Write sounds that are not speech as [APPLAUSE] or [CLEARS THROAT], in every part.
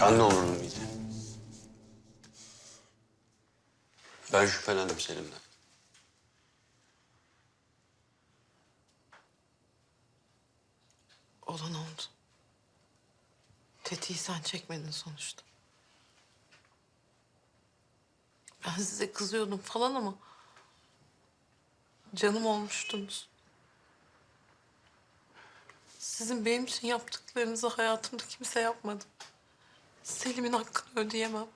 Ben de olurdum Yiğit. Ben şüphelendim Selim'den. Olan oldu. Tetiği sen çekmedin sonuçta. Ben size kızıyordum falan ama... ...canım olmuştunuz. Sizin benim için yaptıklarınızı hayatımda kimse yapmadı. Selim'in hakkını ödeyemem.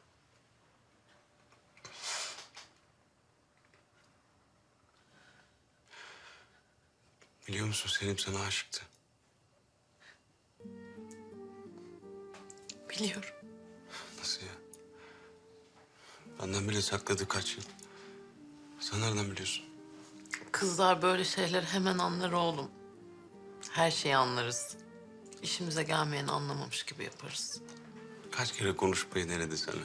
Biliyor musun Selim sana aşıktı. Biliyorum. Nasıl ya? Benden bile sakladı kaç yıl. Sen nereden biliyorsun? Kızlar böyle şeyler hemen anlar oğlum. Her şeyi anlarız. İşimize gelmeyeni anlamamış gibi yaparız. Kaç kere konuşmayı denedi sana.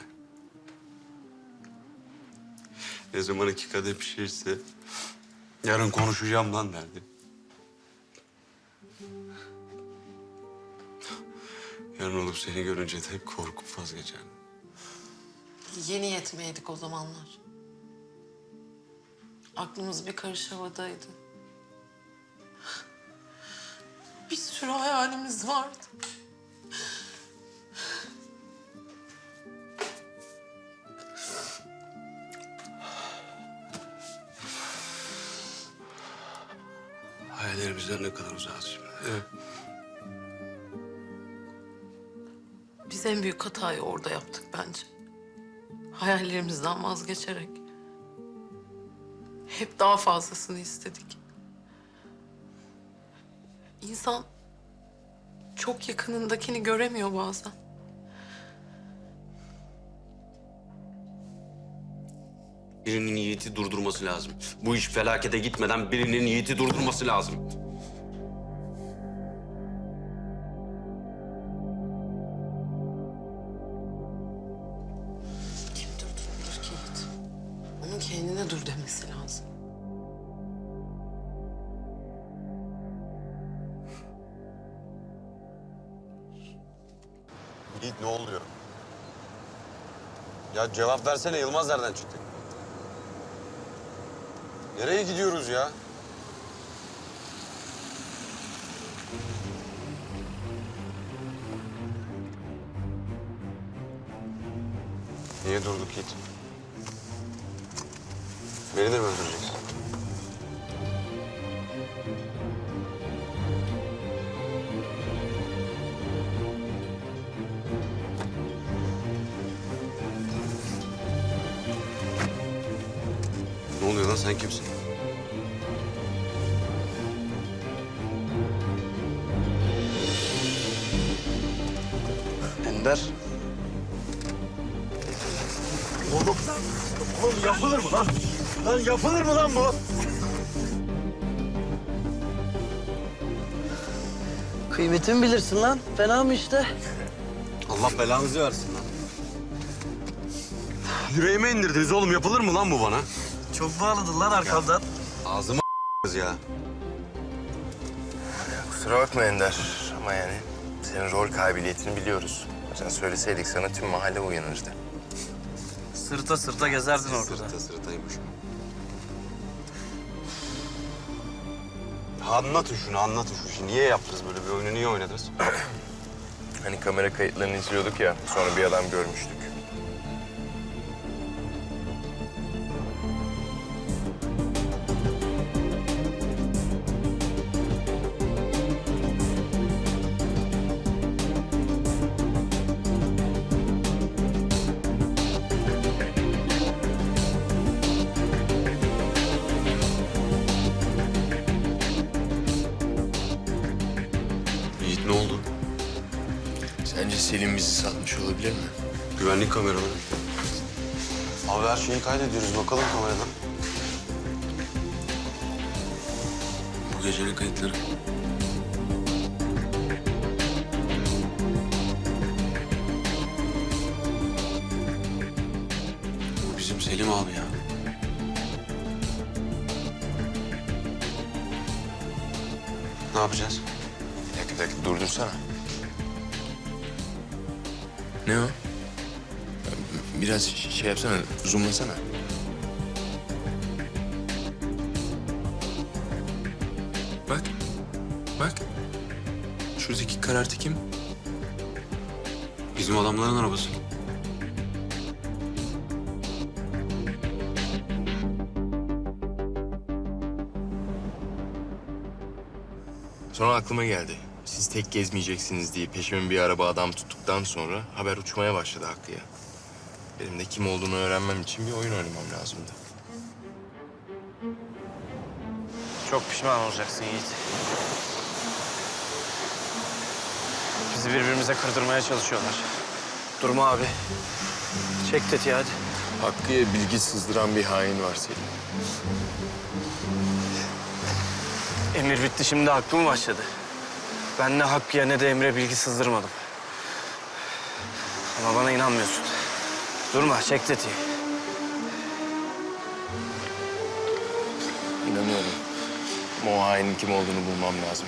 Ne zaman iki kadeh pişirse... ...yarın konuşacağım lan derdi. Yarın olup seni görünce de korkup vazgeçerdim. Yeni yetmeydik o zamanlar. Aklımız bir karış havadaydı. Bir sürü hayalimiz vardı. Hayallerimizden ne kadar uzağız şimdi. Evet. Biz en büyük hatayı orada yaptık bence. Hayallerimizden vazgeçerek. Hep daha fazlasını istedik. İnsan çok yakınındakini göremiyor bazen. Birinin Yiğit'i durdurması lazım. Bu iş felakete gitmeden birinin Yiğit'i durdurması lazım. Yiğit ne oluyor? Ya cevap versene Yılmaz nereden çıktı? Nereye gidiyoruz ya? Niye durduk Yiğit? Beni de mi öldüreceksin? Sen kimsin? Ender. Oğlum, oğlum yapılır mı lan? Lan yapılır mı lan bu? Kıymetimi bilirsin lan. Fena mı işte? Allah belanızı versin lan. Yüreğime indirdiniz oğlum. Yapılır mı lan bu bana? Çok bağladın lan arkamdan. Ağzıma kız ya. Kusura bakma Ender ama yani senin rol kabiliyetini biliyoruz. Sen söyleseydik sana tüm mahalle uyanırdı. Sırta sırta gezerdin ortada. Sırta sırtaymış. Anlatın şunu, anlatın şu işi. Niye yaptınız böyle bir oyunu? Niye oynadınız? [CLEARS THROAT] Hani kamera kayıtlarını izliyorduk ya, sonra bir adam görmüştük. Selim bizi satmış olabilir mi? Güvenlik kameraları. Abi her şeyi kaydediyoruz. Bakalım kameradan. Bu gecenin kayıtları. Bu bizim Selim abi ya. Ne yapacağız? Bir dakika, bir dakika durdursana. Ne o? Biraz şey yapsana, zoomlasana. Bak, bak. Şuradaki karartı kim? Bizim adamların arabası. Sonra aklıma geldi. Siz tek gezmeyeceksiniz diye peşime bir araba adam tuttuktan sonra haber uçmaya başladı Hakkı'ya. Benim de kim olduğunu öğrenmem için bir oyun oynamam lazımdı. Çok pişman olacaksın Yiğit. Bizi birbirimize kırdırmaya çalışıyorlar. Durma abi. Çek tetiği hadi. Hakkı'ya bilgi sızdıran bir hain var Selim. Emir bitti şimdi hakkı mı başladı? Ben ne Hakkı'ya ne de Emre bilgi sızdırmadım. Ama bana inanmıyorsun. Durma çek tetiği. İnanıyorum. Ama o hainin kim olduğunu bulmam lazım.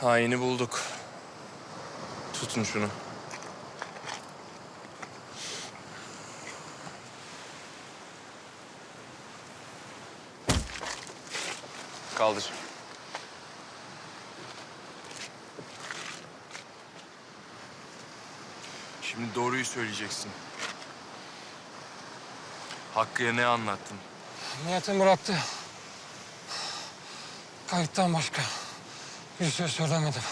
Haini bulduk. Tutun şunu. Kaldır. Şimdi doğruyu söyleyeceksin. Hakkı'ya ne anlattın? Niyetim bıraktı. Kayıttan başka bir şey söylemedim.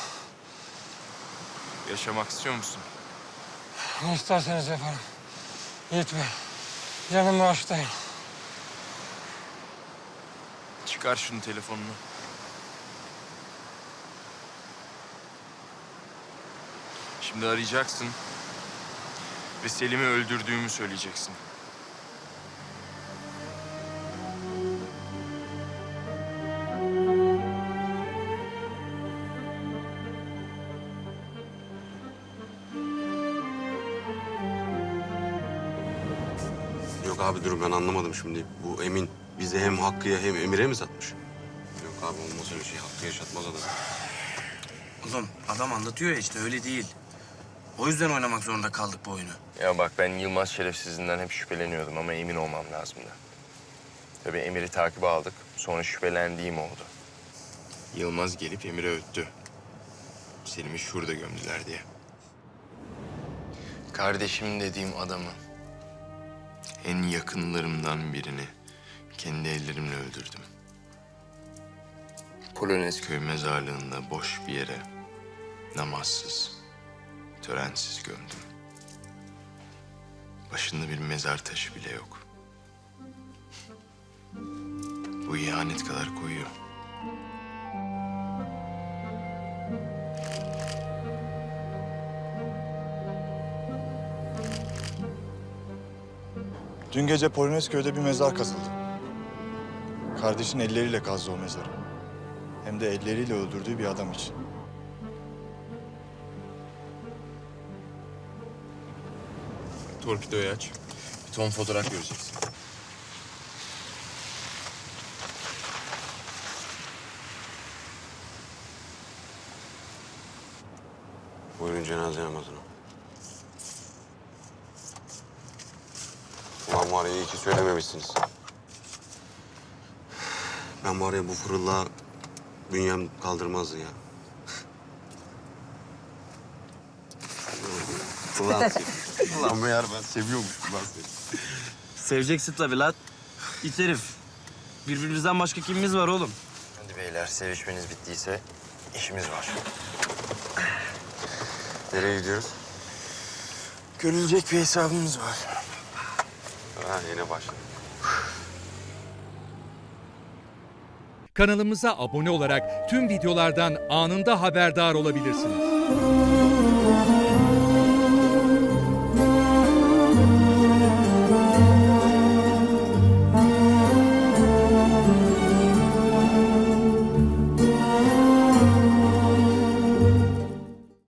Yaşamak istiyor musun? Ne isterseniz yaparım. Yiğit Bey, yanımı açtayım. Çıkar şunu telefonunu. Şimdi arayacaksın ve Selim'i öldürdüğümü söyleyeceksin. Dur ben anlamadım şimdi. Bu Emin bizi hem Hakkı'ya hem Emir'e mi satmış? Yok abi olmaz öyle şey. Hakkı yaşatmaz adam. Oğlum adam anlatıyor ya işte öyle değil. O yüzden oynamak zorunda kaldık bu oyunu. Ya bak ben Yılmaz şerefsizinden hep şüpheleniyordum ama emin olmam lazımdı. Tabii Emir'i takibe aldık. Sonra şüphelendiğim oldu. Yılmaz gelip Emir'e öttü. Selim'i şurada gömdüler diye. Kardeşim dediğim adamı, en yakınlarımdan birini kendi ellerimle öldürdüm. Polonezköy mezarlığında boş bir yere namazsız, törensiz gömdüm. Başında bir mezar taşı bile yok. Bu ihanet kadar koyuyor. Dün gece Polonezköy'de bir mezar kazıldı. Kardeşin elleriyle kazdı o mezarı. Hem de elleriyle öldürdüğü bir adam için. Torpidoyu aç. Bir ton fotoğraf göreceksin. Buyurun cenaze namazına. Var ya iyi ki söylememişsiniz. Ben var ya bu fırılla bünyem kaldırmazdı ya. ulan, ulan meğer ben seviyormuşum ben seni. Seveceksin tabii lan. İt herif. Birbirimizden başka kimimiz var oğlum? Hadi beyler sevişmeniz bittiyse işimiz var. Nereye gidiyoruz? Görülecek bir hesabımız var. Ha yine başladı. Kanalımıza abone olarak tüm videolardan anında haberdar olabilirsiniz.